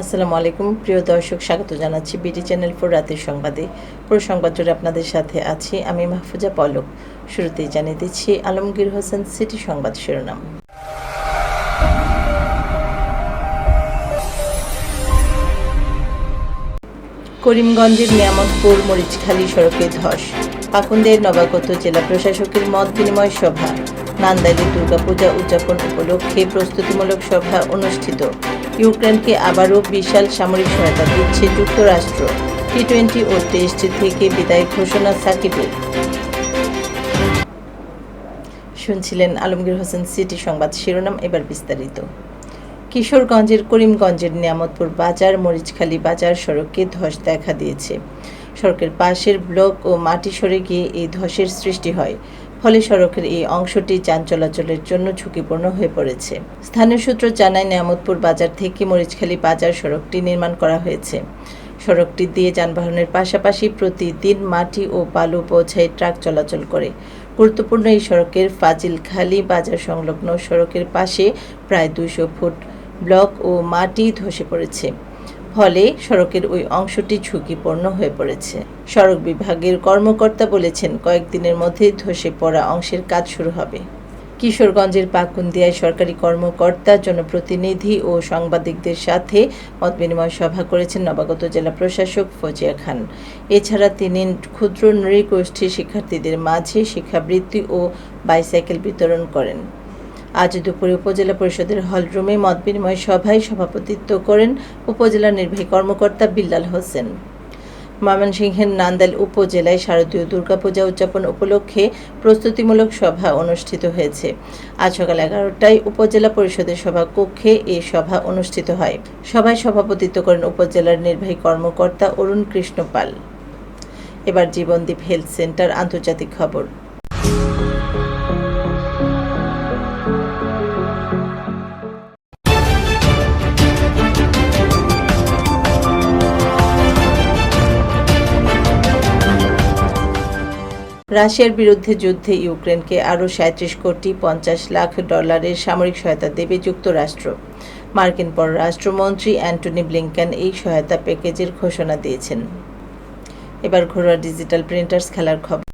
আসসালামু আলাইকুম। প্রিয় দর্শক, স্বাগত জানাচ্ছি বিডি চ্যানেল ফোর রাতের সংবাদে। পুরো সংবাদ জুড়ে আপনাদের সাথে আছি আমি মাহফুজা পলক। শুরুতেই জানিয়ে দিচ্ছি আলমগীর হোসেন সিটি সংবাদ শিরোনাম। করিমগঞ্জের নিয়ামতপুর মরিচখালী সড়কে ধস। পাকুন্দের নবাগত জেলা প্রশাসকের মত বিনিময় সভা। নান্দাইলে দুর্গাপূজা উদযাপন উপলক্ষে প্রস্তুতিমূলক সভা অনুষ্ঠিত। ইউক্রেনকে আবারও বিশাল সামরিক সহায়তা দিচ্ছে যুক্তরাষ্ট্র। টি টোয়েন্টি ও টেস্ট থেকে বিদায় ঘোষণা সাকিবের। শুনছিলেন আলমগীর হোসেন সিটি সংবাদ শিরোনাম, এবার বিস্তারিত। কিশোরগঞ্জের করিমগঞ্জের নিয়ামতপুর বাজার, মরিচখালী বাজার সড়কে ধস দেখা দিয়েছে। সড়কের পাশের ব্লক ও মাটি সরে গিয়ে এই ধসের সৃষ্টি হয়। ফলে সড়কের এই অংশটি যান চলাচলের জন্য ঝুঁকিপূর্ণ হয়ে পড়েছে। স্থানীয় সূত্র জানায়, নিয়ামতপুর বাজার থেকে মরিচখালী বাজার সড়কটি নির্মাণ করা হয়েছে। সড়কটি দিয়ে যানবাহনের পাশাপাশি প্রতিদিন মাটি ও বালু বোঝাই ট্রাক চলাচল করে। গুরুত্বপূর্ণ এই সড়কের ফাজিলখালী বাজার সংলগ্ন সড়কের পাশে প্রায় দুশো ফুট ব্লক ও মাটি ধসে পড়েছে। ফলে সড়কের ওই অংশটি ঝুঁকিপূর্ণ হয়ে পড়েছে। সড়ক বিভাগের কর্মকর্তা বলেছেন, কয়েকদিনের মধ্যে ধসে পড়া অংশের কাজ শুরু হবে। কিশোরগঞ্জের পাকুন্দিয়ায় সরকারি কর্মকর্তা, জনপ্রতিনিধি ও সাংবাদিকদের সাথে মতবিনিময় সভা করেছেন নবাগত জেলা প্রশাসক ফজিয়া খান। এছাড়া তিনি ক্ষুদ্র নৃগোষ্ঠীর শিক্ষার্থীদের মাঝে শিক্ষাবৃত্তি ও বাইসাইকেল বিতরণ করেন। আজ দুপুরে উপজেলা পরিষদের হলরুমে মতবিনিময় সভায় সভাপতিত্ব করেন উপজেলা নির্বাহী কর্মকর্তা বিল্লাল হোসেন। ময়মনসিংহের নান্দাইল উপজেলায় শারদীয় দুর্গাপূজা উদযাপন উপলক্ষে প্রস্তুতিমূলক সভা অনুষ্ঠিত হয়েছে। আজ সকাল এগারোটায় উপজেলা পরিষদের সভা কক্ষে এই সভা অনুষ্ঠিত হয়। সভায় সভাপতিত্ব করেন উপজেলার নির্বাহী কর্মকর্তা অরুণ কৃষ্ণ পাল এবার জীবনদীপ হেলথ সেন্টার আন্তর্জাতিক খবর। রাশিয়ার বিরুদ্ধে যুদ্ধে ইউক্রেনকে আরও সাঁত্রিশ কোটি পঞ্চাশ লাখ ডলারের সামরিক সহায়তা দেবে যুক্তরাষ্ট্র। মার্কিন পররাষ্ট্রমন্ত্রী অ্যান্টনি ব্লিংকেন এই সহায়তা প্যাকেজের ঘোষণা দিয়েছেন। এবার ঘরোয়া ডিজিটাল প্রিন্টার্স খেলার খবর।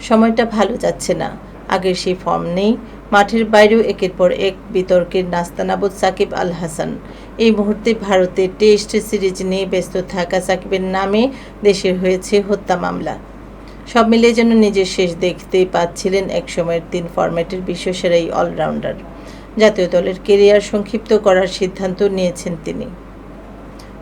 সময়টা ভালো যাচ্ছে না। আগের সেই ফর্ম নেই। মাঠের বাইরেও একের পর এক বিতর্কের নাস্তানাবুদ সাকিব আল হাসান। এই মুহূর্তে ভারতে টেস্ট সিরিজ নিয়ে ব্যস্ত থাকা সাকিবের নামে দেশের হয়েছে হত্যা মামলা। সব মিলিয়ে যেন নিজের শেষ দেখতেই পাচ্ছিলেন একসময়ের তিন ফরম্যাটের বিশ্বসেরা এই অলরাউন্ডার। জাতীয় দলের কেরিয়ার সংক্ষিপ্ত করার সিদ্ধান্ত নিয়েছেন তিনি।